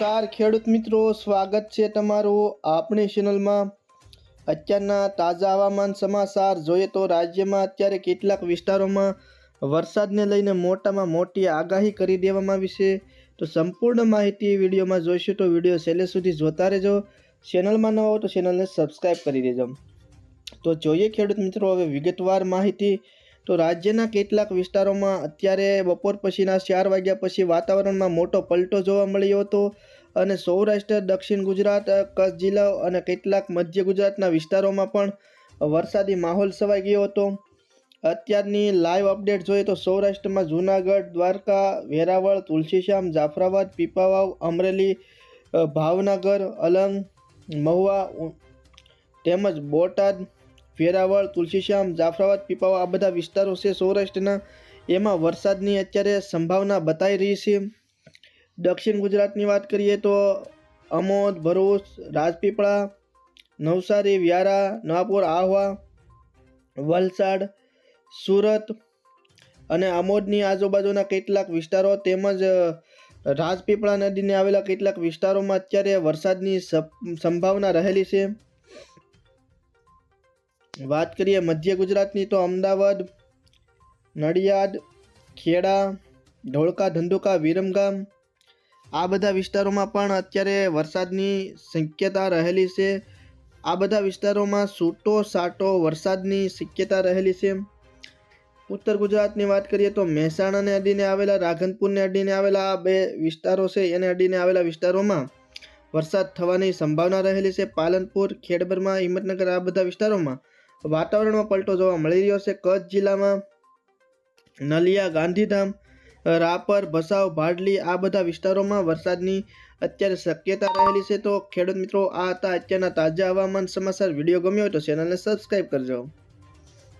નમસ્કાર ખેડૂત મિત્રો, સ્વાગત છે તમારું આપણી ચેનલમાં અત્યારના તાજા હવામાન સમાચાર જોઈએ તો રાજ્યમાં અત્યારે કેટલાક વિસ્તારોમાં વરસાદને લઈને મોટામાં મોટી આગાહી કરી દેવામાં આવી છે. તો સંપૂર્ણ માહિતી વિડીયોમાં જોઈશું તો વીડિયો છેલ્લે સુધી જોતા રહેજો. ચેનલમાં ન હો તો ચેનલને સબસ્ક્રાઈબ કરી દેજો. તો જોઈએ ખેડૂત મિત્રો, હવે વિગતવાર માહિતી. તો રાજ્યના કેટલાક વિસ્તારોમાં અત્યારે બપોર પછીના ચાર વાગ્યા પછી વાતાવરણમાં મોટો પલટો જોવા મળ્યો હતો અને સૌરાષ્ટ્ર, દક્ષિણ ગુજરાત, કચ્છ જિલ્લાઓ અને કેટલાક મધ્ય ગુજરાતના વિસ્તારોમાં પણ વરસાદી માહોલ સવાઈ ગયો હતો. અત્યારની લાઈવ અપડેટ જોઈએ તો સૌરાષ્ટ્રમાં જૂનાગઢ, દ્વારકા, વેરાવળ, તુલસીશ્યામ, જાફરાબાદ, પીપાવાવ, અમરેલી ભાવનગર, અલંગ, મહુવા તેમજ બોટાદ વેરાવળ, તુલસીશ્યામ, જાફરાબાદ પીપાવા આ બધા વિસ્તારો છે સૌરાષ્ટ્રના. એમાં વરસાદની અત્યારે સંભાવના બતાવી રહી છે. દક્ષિણ ગુજરાતની વાત કરીએ તો અમોદ, ભરૂચ, રાજપીપળા, નવસારી, વ્યારા, નવાપુર, આહવા, વલસાડ, સુરત અને અમોદની આજુબાજુના કેટલાક વિસ્તારો તેમજ રાજપીપળા નદીને આવેલા કેટલાક વિસ્તારોમાં અત્યારે વરસાદની સંભાવના રહેલી છે. વાત કરીએ મધ્ય ગુજરાતની તો અમદાવાદ, નડિયાદ, ખેડા, ધોળકા, ધંધુકા, વિરમગામ આ બધા વિસ્તારોમાં પણ અત્યારે વરસાદની શક્યતા રહેલી છે. આ બધા વિસ્તારોમાં છૂટો સાટો વરસાદની શક્યતા રહેલી છે. ઉત્તર ગુજરાતની વાત કરીએ તો મહેસાણાને અડીને આવેલા, રાધનપુરને અડીને આવેલા આ બે વિસ્તારો છે. એને અડીને આવેલા વિસ્તારોમાં વરસાદ થવાની સંભાવના રહેલી છે. પાલનપુર, ખેડબરમાં, હિંમતનગર આ બધા વિસ્તારોમાં વાતાવરણમાં પલટો જોવા મળી રહ્યો છે. કચ્છ જિલ્લામાં નલિયા, ગાંધીધામ, રાપર, ભસાવ, ભાડલી આ બધા વિસ્તારોમાં વરસાદની અત્યારે શક્યતા રહેલી છે. તો ખેડૂત મિત્રો, આ હતા અત્યારના તાજા હવામાન સમાચાર. વીડિયો ગમ્યો હોય તો ચેનલને સબસ્ક્રાઈબ કરજો.